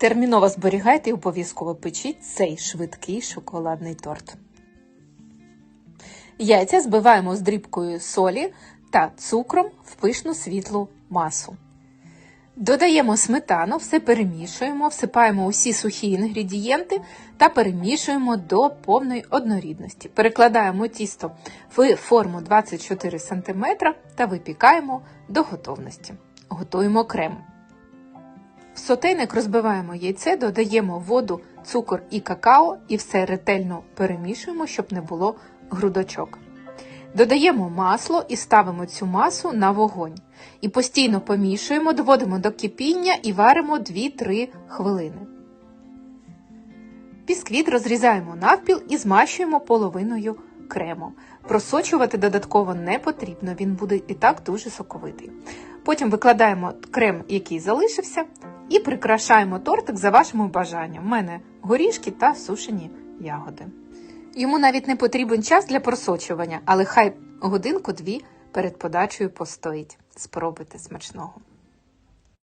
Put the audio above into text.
Терміново зберігайте і обов'язково печіть цей швидкий шоколадний торт. Яйця збиваємо з дрібкою солі та цукром в пишну світлу масу. Додаємо сметану, все перемішуємо, всипаємо усі сухі інгредієнти та перемішуємо до повної однорідності. Перекладаємо тісто в форму 24 см та випікаємо до готовності. Готуємо крем. Сотейник розбиваємо яйце, додаємо воду, цукор і какао і все ретельно перемішуємо, щоб не було грудочок. Додаємо масло і ставимо цю масу на вогонь. І постійно помішуємо, доводимо до кипіння і варимо 2-3 хвилини. Бісквіт розрізаємо навпіл і змащуємо половиною крему. Просочувати додатково не потрібно, він буде і так дуже соковитий. Потім викладаємо крем, який залишився, і прикрашаємо тортик за вашим бажанням. У мене горішки та сушені ягоди. Йому навіть не потрібен час для просочування, але хай годинку-дві перед подачею постоїть. Спробуйте смачного.